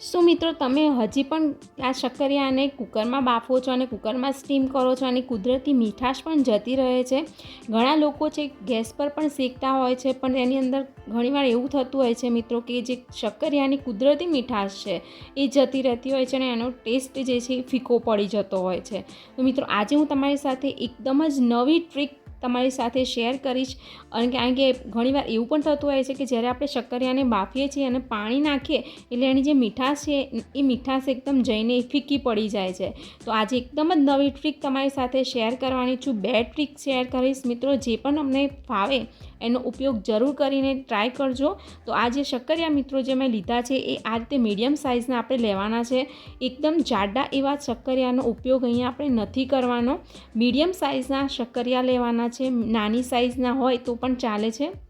શું મિત્રો તમે હજી પણ આ શક્કરિયાને કુકરમાં બાફો છો અને કુકરમાં સ્ટીમ કરો છો અને કુદરતી મીઠાશ પણ જતી રહે છે? ઘણા લોકો છે ગેસ પર પણ શેકતા હોય છે, પણ એની અંદર ઘણીવાર એવું થતું હોય છે મિત્રો કે જે શક્કરિયાની કુદરતી મીઠાશ છે, એ જતી રહેતી હોય છે અને એનો ટેસ્ટ જે છે એ ફીકો પડી જતો હોય છે. તો મિત્રો આજે હું તમારી સાથે એકદમ જ નવી ટ્રીક તમારી સાથે શેર કરીશ. અને કારણ કે ઘણીવાર એવું પણ થતું હોય છે કે જ્યારે આપણે શક્કરિયાને બાફીએ છીએ અને પાણી નાખીએ, એટલે એની જે મીઠાશ છે, એ મીઠાશ એકદમ જઈને ફીકી પડી જાય છે. તો આજે એકદમ જ નવી ટ્રીક તમારી સાથે શેર કરવાની છું. બે ટ્રીક શેર કરીશ મિત્રો, જે પણ અમને ફાવે એનો ઉપયોગ જરૂર કરીને ટ્રાય કરજો. તો આ જે શક્કરિયા મિત્રો જે મેં લીધા છે, એ આ રીતે મીડિયમ સાઇઝના આપણે લેવાના છે. એકદમ જાડા એવા શક્કરિયાનો ઉપયોગ અહીંયા આપણે નથી કરવાનો. મીડિયમ સાઇઝના શક્કરિયા લેવાના છે, નાની સાઇઝના હોય તો પણ ચાલે છે.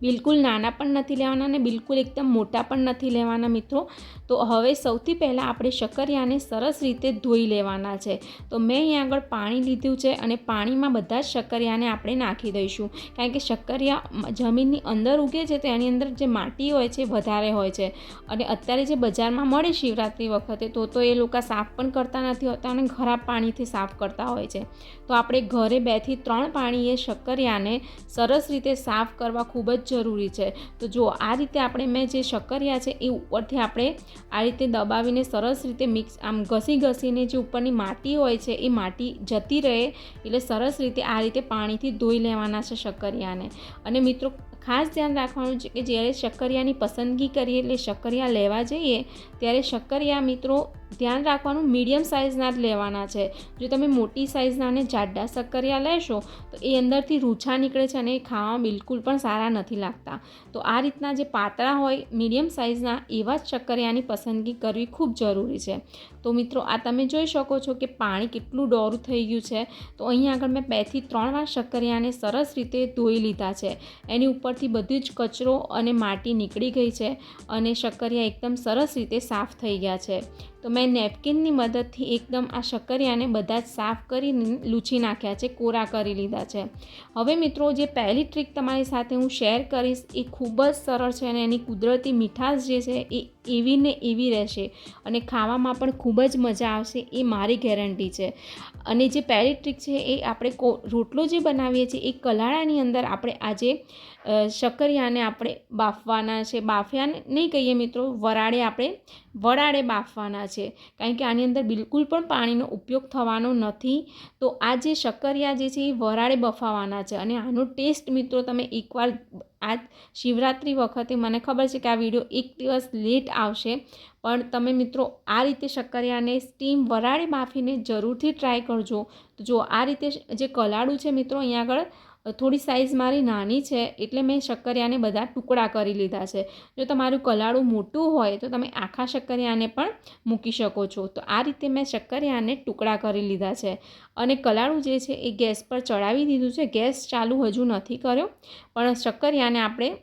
બિલકુલ નાના પણ નથી લેવાના અને બિલકુલ એકદમ મોટા પણ નથી લેવાના મિત્રો. તો હવે સૌથી પહેલાં આપણે શક્કરિયાને સરસ રીતે ધોઈ લેવાના છે. તો મેં અહીં આગળ પાણી લીધું છે અને પાણીમાં બધા જ શક્કરિયાને આપણે નાખી દઈશું. કારણ કે શક્કરિયા જમીનની અંદર ઉગે છે તો એની અંદર જે માટી હોય છે વધારે હોય છે. અને અત્યારે જે બજારમાં મળે શિવરાત્રિ વખતે તો તો એ લોકો સાફ પણ કરતા નથી હોતા અને ખરાબ પાણીથી સાફ કરતા હોય છે. તો આપણે ઘરે બેથી ત્રણ પાણીએ શક્કરિયાને સરસ રીતે સાફ કરવા ખૂબ જ જરૂરી છે. તો જો આ રીતે આપણે મેં જે શક્કરિયા છે એ ઉપરથી આપણે આ રીતે દબાવીને સરસ રીતે મિક્સ, આમ ઘસી ઘસીને જે ઉપરની માટી હોય છે એ માટી જતી રહે, એટલે સરસ રીતે આ રીતે પાણીથી ધોઈ લેવાના છે શક્કરિયાને. અને મિત્રો, ખાસ ધ્યાન રાખવાનું છે કે જ્યારે શક્કરિયાની પસંદગી કરીએ એટલે શક્કરિયા લેવા જઈએ, ત્યારે શક્કરિયા મિત્રો ધ્યાન રાખવાનું મીડિયમ સાઇઝના જ લેવાના છે. જો તમે મોટી સાઇઝના અને જાડા શક્કરિયા લેશો, તો એ અંદરથી રૂછા નીકળે છે અને એ ખાવા બિલકુલ પણ સારા નથી લાગતા. તો આ રીતના જે પાતળા હોય, મીડિયમ સાઇઝના, એવા જ શક્કરિયાની પસંદગી કરવી ખૂબ જરૂરી છે. તો મિત્રો, આ તમે જોઈ શકો છો કે પાણી કેટલું ડોરું થઈ ગયું છે. તો અહીંયા આગળ મેં બેથી ત્રણ વાર શક્કરિયાને સરસ રીતે ધોઈ લીધા છે. એની ઉપરથી બધી જ કચરો અને માટી નીકળી ગઈ છે અને શક્કરિયા એકદમ સરસ રીતે સાફ થઈ ગયા છે. તો મેં નેપકિનની મદદથી એકદમ આ શક્કરિયાને બધા જ સાફ કરીને લૂછી નાખ્યા છે, કોરા કરી લીધા છે. હવે મિત્રો, જે પહેલી ટ્રીક તમારી સાથે હું શેર કરીશ, એ ખૂબ જ સરળ છે અને એની કુદરતી મીઠાશ જે છે, એ એવી ને એવી રહેશે અને ખાવામાં પણ ખૂબ જ મજા આવશે, એ મારી ગેરંટી છે. અને જે પહેલી ટ્રીક છે, એ આપણે રોટલો જે બનાવીએ છીએ, એ કલાળાની અંદર આપણે આજે શક્કરિયાને આપણે બાફવાના છે. બાફ્યા નહીં કહીએ મિત્રો, વરાળે આપણે વરાળે બાફવાના છે. કારણ કે આની અંદર બિલકુલ પણ પાણીનો ઉપયોગ થવાનો નથી. તો આ જે શક્કરિયા જે છે એ વરાળે બફાવાના છે. અને આનો ટેસ્ટ મિત્રો તમે એકવાર આ શિવરાત્રિ વખતે, મને ખબર છે કે આ વીડિયો એક દિવસ લેટ આવશે, પણ તમે મિત્રો આ રીતે શક્કરિયાને સ્ટીમ વરાળે બાફીને જરૂરથી ટ્રાય કરજો. તો જો આ રીતે જે કલાડું છે મિત્રો, અહીંયા આગળ થોડી સાઇઝ મારી નાની છે, એટલે મેં શક્કરિયાને બધા ટુકડા કરી લીધા છે. જો તમારું કલાળું મોટું હોય, તો તમે આખા શક્કરિયાને પણ મૂકી શકો છો. તો આ રીતે મેં શક્કરિયાને ટુકડા કરી લીધા છે. અને કલાળું જે છે, એ ગેસ પર ચડાવી દીધું છે. ગેસ ચાલુ હજુ નથી કર્યો, પણ શક્કરિયાને આપણે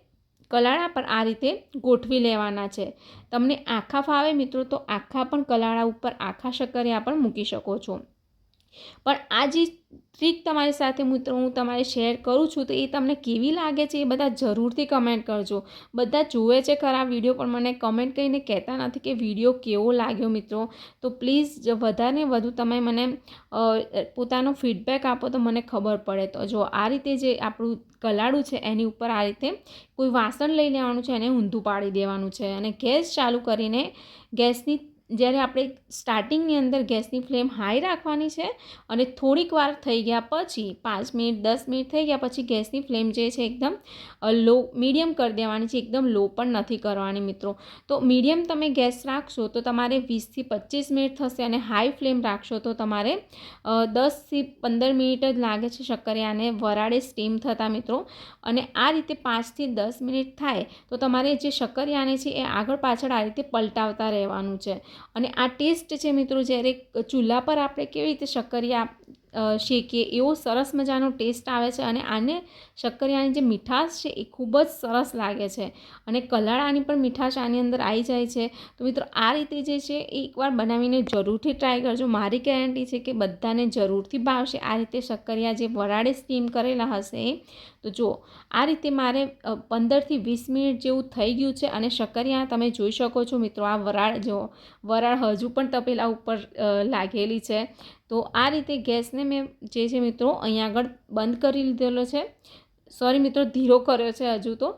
કલાળા પર આ રીતે ગોઠવી લેવાના છે. તમને આખા ફાવે મિત્રો, તો આખા પણ કલાળા ઉપર આખા શક્કરિયા પણ મૂકી શકો છો. પણ આ જે ટ્રીક તમારી સાથે મિત્રો હું તમારે શેર કરું છું તો એ તમને કેવી લાગે છે એ બધા જરૂરથી કમેન્ટ કરજો. બધા જુએ છે ખરા વીડિયો પણ મને કમેન્ટ કરીને કહેતા નથી કે વીડિયો કેવો લાગ્યો મિત્રો. તો પ્લીઝ વધારે વધુ તમે મને પોતાનો ફીડબેક આપો તો મને ખબર પડે. તો જો આ રીતે જે આપણું કલાડું છે એની ઉપર આ રીતે કોઈ વાસણ લઈ લેવાનું છે એને ઊંધું પાડી દેવાનું છે અને ગેસ ચાલુ કરીને ગેસની જ્યારે આપણે સ્ટાર્ટિંગની અંદર ગેસની ફ્લેમ હાઈ રાખવાની છે અને થોડીક વાર થઈ ગયા પછી, પાંચ મિનિટ, દસ મિનિટ થઈ ગયા પછી ગેસની ફ્લેમ જે છે એકદમ લો મીડિયમ કરી દેવાની છે. એકદમ લો પણ નથી કરવાની મિત્રો. તો મીડિયમ તમે ગેસ રાખશો તો તમારે વીસથી પચીસ મિનિટ થશે અને હાઈ ફ્લેમ રાખશો તો તમારે દસથી પંદર મિનિટ જ લાગે છે શક્કરિયાને વરાળે સ્ટીમ થતાં મિત્રો. અને આ રીતે પાંચથી દસ મિનિટ થાય તો તમારે જે શક્કરિયાને છે એ આગળ પાછળ આ રીતે પલટાવતા રહેવાનું છે. અને આ ટેસ્ટ છે મિત્રો જ્યારે ચૂલા પર આપણે કેવી રીતે શક્કરિયા શેકીએ એવો સરસ મજાનો ટેસ્ટ આવે છે અને આને શક્કરિયાની જે મીઠાશ છે એ ખૂબ જ સરસ લાગે છે અને કલાળાની પણ મીઠાશ આની અંદર આવી જાય છે. તો મિત્રો, આ રીતે જે છે એ એકવાર બનાવીને જરૂરથી ટ્રાય કરજો. મારી ગેરંટી છે કે બધાને જરૂરથી ભાવશે. આ રીતે શક્કરિયા જે વરાળે સ્ટીમ કરેલા હશે, તો જુઓ આ રીતે મારે પંદરથી વીસ મિનિટ જેવું થઈ ગયું છે અને શક્કરિયા તમે જોઈ શકો છો મિત્રો, આ વરાળ જો વરાળ હજુ પણ તપેલા ઉપર લાગેલી છે. તો આ રીતે ગેસને મેં જે છે મિત્રો અહીંયા આગળ બંધ કરી લીધેલો છે, સોરી મિત્રો, ધીરો કર્યો છે હજુ તો.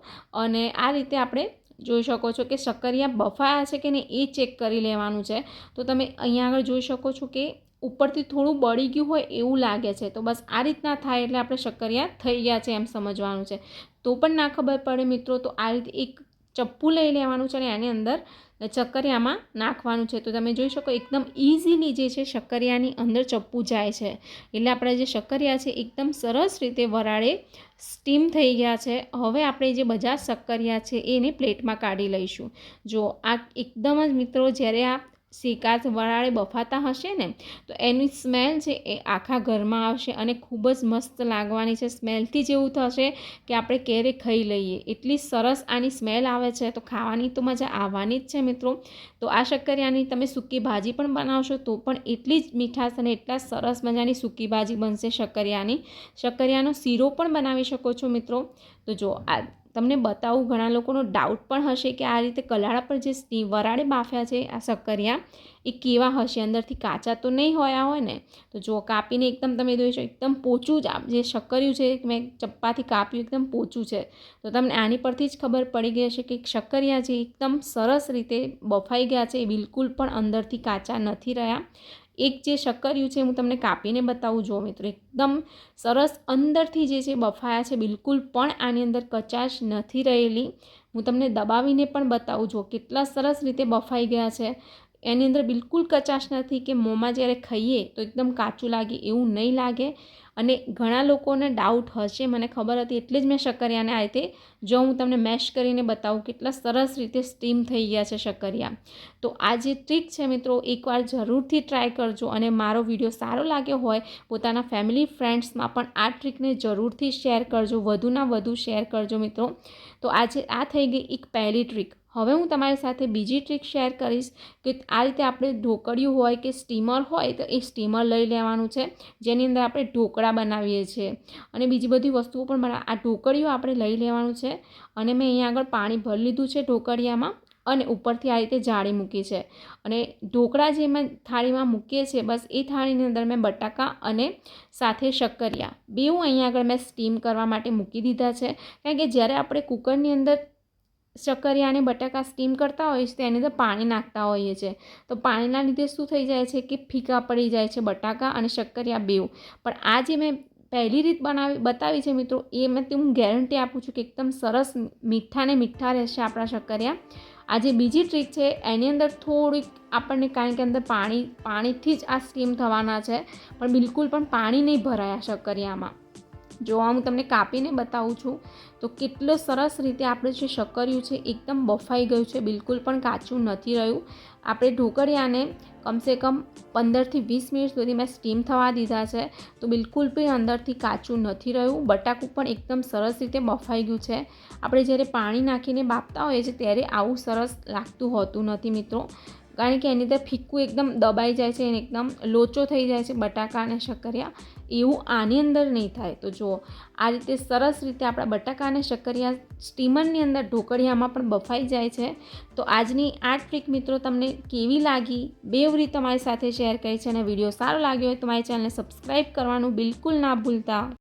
અને આ રીતે આપણે જોઈ શકો છો કે શક્કરિયા બફાયા છે કે નહીં એ ચેક કરી લેવાનું છે. તો તમે અહીંયા આગળ જોઈ શકો છો કે ઉપરથી થોડું બળી ગયું હોય એવું લાગે છે. તો બસ આ રીતના થાય એટલે આપણે શક્કરિયા થઈ ગયા છે એમ સમજવાનું છે. તો પણ ના ખબર પડે મિત્રો, તો આ રીતે એક ચપ્પુ લઈ લેવાનું છે અને એની અંદર ચક્કરિયામાં નાખવાનું છે. તો તમે જોઈ શકો એકદમ ઇઝીલી જે છે શક્કરિયાની અંદર ચપ્પુ જાય છે. એટલે આપણા જે શક્કરિયા છે એકદમ સરસ રીતે વરાળે સ્ટીમ થઈ ગયા છે. હવે આપણે જે બજાર શક્કરિયા છે એને પ્લેટમાં કાઢી લઈશું. જો આ એકદમ જ મિત્રો જ્યારે આ શેકા વરાળે બફાતા હશે ને, તો એની સ્મેલ છે એ આખા ઘરમાં આવશે અને ખૂબ જ મસ્ત લાગવાની છે. સ્મેલથી જેવું થશે કે આપણે ક્યારે ખાઈ લઈએ. એટલી સરસ આની સ્મેલ આવે છે, તો ખાવાની તો મજા આવવાની જ છે મિત્રો. તો આ શક્કરિયાની તમે સૂકી ભાજી પણ બનાવશો તો પણ એટલી જ મીઠાશ અને એટલા સરસ મજાની સૂકી ભાજી બનશે શક્કરિયાની. શક્કરિયાનો શીરો પણ બનાવી શકો છો મિત્રો. તો જો આ તમને બતાવું, ઘણા લોકોનો ડાઉટ પણ હશે કે આ રીતે કલાળા પર જે વરાળે બાફ્યા છે, આ શક્કરિયા એ કેવા હશે? અંદરથી કાચા તો નહીં હોયા હોય ને? તો જો કાપીને એકદમ તમે જોઈ શકો, એકદમ પોચું જ જે શક્કરિયું છે મેં ચપ્પાથી કાપ્યું, એકદમ પોચું છે. તો તમને આની પરથી જ ખબર પડી ગઈ હશે કે શક્કરિયા છે, એકદમ સરસ રીતે બફાઈ ગયા છે, એ બિલકુલ પણ અંદરથી કાચા નથી રહ્યા. એક જે શક્કરિયું છે હું તમને કાપીને બતાવું. જો મિત્રો, એકદમ સરસ અંદરથી જે છે બફાયા છે, બિલકુલ પણ આની અંદર કચાશ નથી રહેલી. હું તમને દબાવીને પણ બતાવું. જો કેટલા સરસ રીતે બફાઈ ગયા છે. એની અંદર બિલકુલ કચાશ નથી કે મોંમાં જ્યારે ખાઈએ તો એકદમ કાચું લાગે એવું નહીં લાગે. અને ઘણા લોકોને ડાઉટ હશે. મને ખબર હતી એટલે જ મેં શક્કરિયાને આ રીતે જો હું તમને મેશ કરીને બતાવું કેટલા સરસ રીતે સ્ટીમ થઈ ગયા છે શક્કરિયા. તો આ જે ટ્રીક છે મિત્રો, એકવાર જરૂરથી ટ્રાય કરજો અને મારો વીડિયો સારો લાગ્યો હોય, પોતાના ફેમિલી ફ્રેન્ડ્સમાં પણ આ ટ્રીકને જરૂરથી શેર કરજો. વધુના વધુ શેર કરજો મિત્રો. તો આજે આ થઈ ગઈ એક પહેલી ટ્રીક હવે હું તમારી સાથે બીજી ટ્રીક શેર કરીશ કે આ રીતે આપણે ઢોકળિયું હોય કે સ્ટીમર હોય તો એ સ્ટીમર લઈ લેવાનું છે. જેની અંદર આપણે ઢોકળા બનાવીએ છીએ. અને બીજી બધી વસ્તુઓ પણ બના આ ઢોકળિયું આપણે લઈ લેવાનું છે. અને મેં અહીંયા આગળ પાણી ભરી લીધું છે ઢોકળિયામાં અને ઉપરથી આ રીતે જાળી મૂકી છે. અને ઢોકળા જે મેં થાળીમાં મૂકીએ છીએ, બસ એ થાળીની અંદર મેં બટાકા અને સાથે શક્કરિયા. બેઉ અહીંયા આગળ મેં સ્ટીમ કરવા માટે મૂકી દીધા છે. કારણ કે જ્યારે આપણે કુકરની અંદર શક્કરિયા અને બટાકા સ્ટીમ કરતા હોઈએ છીએ તો એની અંદર પાણી નાખતા હોઈએ છીએ તો પાણીના લીધે શું થઈ જાય છે કે ફીકા પડી જાય છે બટાકા અને શક્કરિયા બેઉ. પણ આ જે મેં પહેલી રીત બનાવી, બતાવી છે મિત્રો, એ મેં હું ગેરંટી આપું છું કે એકદમ સરસ મીઠા ને મીઠા રહેશે આપણા શક્કરિયા આ જે બીજી ટ્રીક છે, એની અંદર થોડીક આપણને કારણ કે અંદર પાણી, પાણીથી જ આ સ્ટીમ થવાના છે, પણ બિલકુલ પણ પાણી નહીં ભરાયા શક્કરિયામાં જો હું તમને કાપીને બતાવું છું, તો કેટલો સરસ રીતે આપણે જે શક્કરિયું છે એકદમ બફાઈ ગયું છે, બિલકુલ પણ કાચું નથી રહ્યું. આપણે ઢોકળિયાને કમસે કમ પંદરથી વીસ મિનિટ સુધી મેં સ્ટીમ થવા દીધા છે, તો બિલકુલ પણ અંદરથી કાચું નથી રહ્યું. બટાકું પણ એકદમ સરસ રીતે બફાઈ ગયું છે. આપણે જ્યારે પાણી નાખીને બાફતા હોઈએ છીએ ત્યારે આવું સરસ લાગતું હોતું નથી મિત્રો. કારણ કે એની અંદર ફીક્કું એકદમ દબાઈ જાય છે અને એકદમ લોચો થઈ જાય છે બટાકા અને શક્કરિયા. એવું આની અંદર નહીં થાય. તો જુઓ, આ રીતે સરસ રીતે આપણા બટાકા અને શક્કરિયા સ્ટીમરની અંદર ઢોકળિયામાં પણ બફાઈ જાય છે. તો આજની આ ટ્રીક મિત્રો તમને કેવી લાગી? બેવરી તમારી સાથે શેર કરી છે અને વીડિયો સારો લાગ્યો હોય તો મારી ચેનલને સબસ્ક્રાઈબ કરવાનું બિલકુલ ના ભૂલતા.